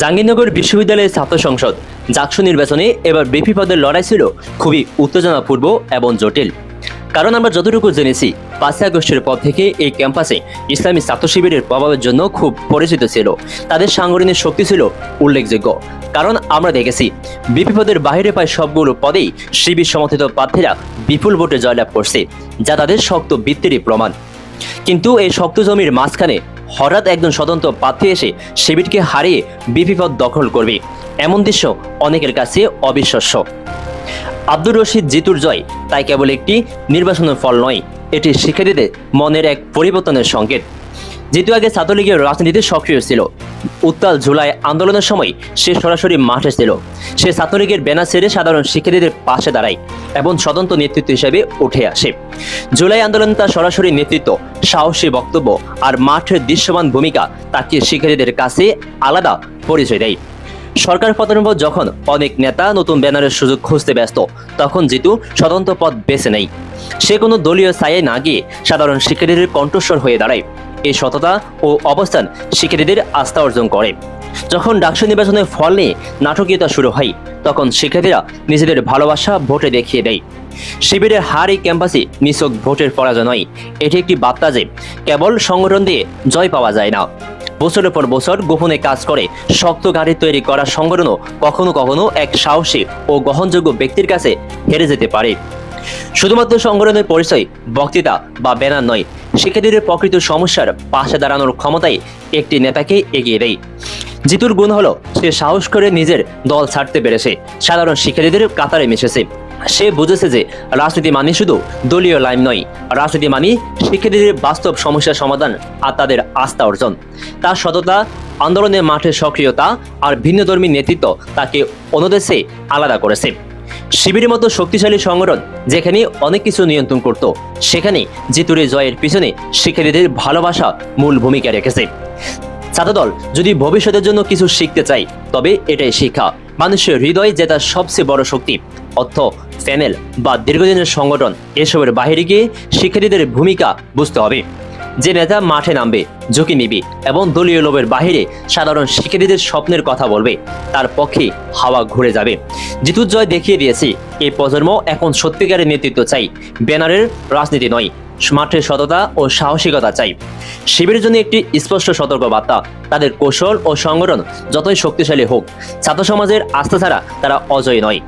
জাহাঙ্গীরনগর বিশ্ববিদ্যালয়ের ছাত্র সংসদ। জাকসু নির্বাচনে এবার বিপি পদের লড়াই ছিল খুবই উত্তেজনাপূর্ব এবং জটিল। কারণ আমরা যতটুকু জেনেছি, পাঁচই আগস্টের পর থেকে এই ক্যাম্পাসে ইসলামী ছাত্র শিবিরের প্রভাবের জন্য খুব পরিচিত ছিল। তাদের সাংগঠনিক শক্তি ছিল উল্লেখযোগ্য। কারণ আমরা দেখেছি, বিপি পদের বাইরে প্রায় সবগুলো পদেই শিবির সমর্থিত প্রার্থীরা বিপুল ভোটে জয়লাভ করছে, যা তাদের শক্ত বৃত্তিরই প্রমাণ। কিন্তু এই শক্ত জমির মাঝখানে হঠাৎ একজন স্বতন্ত্র প্রার্থী এসে শিবিরকে হারিয়ে বিপি পদ দখল করবে। এমন দৃশ্য অনেকের কাছে অবিশ্বাস্য। আব্দুর রশিদ জিতুর জয় তাই কেবল একটি নির্বাচনের ফল নয়, এটি শিক্ষার্থীদের মনের এক পরিবর্তনের সংকেত। জিতু আগে ছাত্রলীগের রাজনীতিতে সক্রিয় ছিল। উত্তাল জুলাই আন্দোলনের সময় সে সরাসরি মাঠে ছিল সে ছাত্রলীগের ব্যানার ছেড়ে সাধারণ শিক্ষার্থীদের পাশে দাঁড়ায় এবং স্বতন্ত্র নেতৃত্ব হিসেবে উঠে আসে। জুলাই আন্দোলন তার সরাসরি নেতৃত্ব, সাহসী বক্তব্য আর মাঠের দৃশ্যমান ভূমিকা তাকে শিক্ষার্থীদের কাছে আলাদা পরিচয় দেয়। সরকার পতনের পর যখন অনেক নেতা নতুন ব্যানারের সুযোগ খুঁজতে ব্যস্ত, তখন জিতু স্বতন্ত্র পদ বেছে নেই সে কোনো দলীয় ছায়ে না গিয়ে সাধারণ শিক্ষার্থীদের কণ্ঠস্বর হয়ে দাঁড়ায়। এই সততা ও অবস্থান শিক্ষার্থীদের আস্থা অর্জন করে। যখন ডাকসু নির্বাচনের ফল নিয়ে নাটকীয়তা শুরু হয়, তখন শিক্ষার্থীরা নিজেদের ভালোবাসা ভোটে দেখিয়ে দেয়। শিবিরের হার এই ক্যাম্পাসে নিছক ভোটের পরাজয় নয়, এটি একটি বার্তা যে কেবল সংগঠন দিয়ে জয় পাওয়া যায় না। বছরের পর বছর গোপনে কাজ করে শক্ত গাড়ি তৈরি করা সংগঠনও কখনো কখনো এক সাহসী ও গ্রহণযোগ্য ব্যক্তির কাছে হেরে যেতে পারে। শুধুমাত্র সংগঠনের পরিচয়, বক্তৃতা বা ব্যানার নয় শিক্ষার্থীদের প্রকৃত সমস্যার পাশে দাঁড়ানোর ক্ষমতাই একটি নেতাকে এগিয়ে দেয়। জিতুর গুণ হলো, সে সাহস করে নিজের দল ছাড়তে পেরেছে। সাধারণ শিক্ষার্থীদের কাতারে মিশেছে। সে বুঝেছে যে রাজনীতি মানে শুধু দলীয় লাইন নয়, রাজনীতি মানে শিক্ষার্থীদের বাস্তব সমস্যার সমাধান আর তাদের আস্থা অর্জন। তার সততা, আন্দোলনের মাঠে সক্রিয়তা আর ভিন্নধর্মী নেতৃত্ব তাকে অন্যদেশে আলাদা করেছে। শিবিরের মতো শক্তিশালী সংগঠন যেখানে অনেক কিছু নিয়ন্ত্রণ করত, সেখানে জিতুরে জয়ের পিছনে শিক্ষার্থীদের ভালোবাসা মূল ভূমিকা রেখেছে। ছাত্রদল যদি ভবিষ্যতের জন্য কিছু শিখতে চাই তবে এটাই শিক্ষা। মানুষের হৃদয় যে তার সবচেয়ে বড় শক্তি। অর্থ প্যানেল বা দীর্ঘদিনের সংগঠন এসবের বাইরে গিয়ে শিক্ষার্থীদের ভূমিকা বুঝতে হবে। যে নেতা মাঠে নামবে, ঝুঁকি নিবে এবং দলীয় লোভের বাহিরে সাধারণ শিক্ষার্থীদের স্বপ্নের কথা বলবে, তার পক্ষে হাওয়া ঘুরে যাবে। জিতুর জয় দেখিয়ে দিয়েছি এই প্রজন্ম এখন সত্যিকারের নেতৃত্ব চাই, ব্যানারের রাজনীতি নয়, মাঠের সততা ও সাহসিকতা চাই। শিবিরের জন্য একটি স্পষ্ট সতর্ক বার্তা তাদের কৌশল ও সংগঠন যতই শক্তিশালী হোক, ছাত্র সমাজের আস্থা ছাড়া তারা অজয় নয়।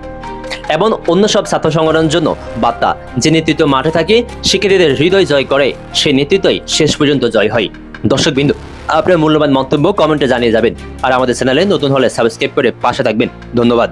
এবং অন্য সব ছাত্র সংগঠনের জন্য বার্তা। যে নেতৃত্ব মাঠে থাকে, শিক্ষার্থীদের হৃদয় জয় করে, সেই নেতৃত্বই শেষ পর্যন্ত জয় হয়। দর্শক বিন্দু আপনার মূল্যবান মন্তব্য কমেন্টে জানিয়ে যাবেন। আর আমাদের চ্যানেলে নতুন হলে সাবস্ক্রাইব করে পাশে থাকবেন। ধন্যবাদ।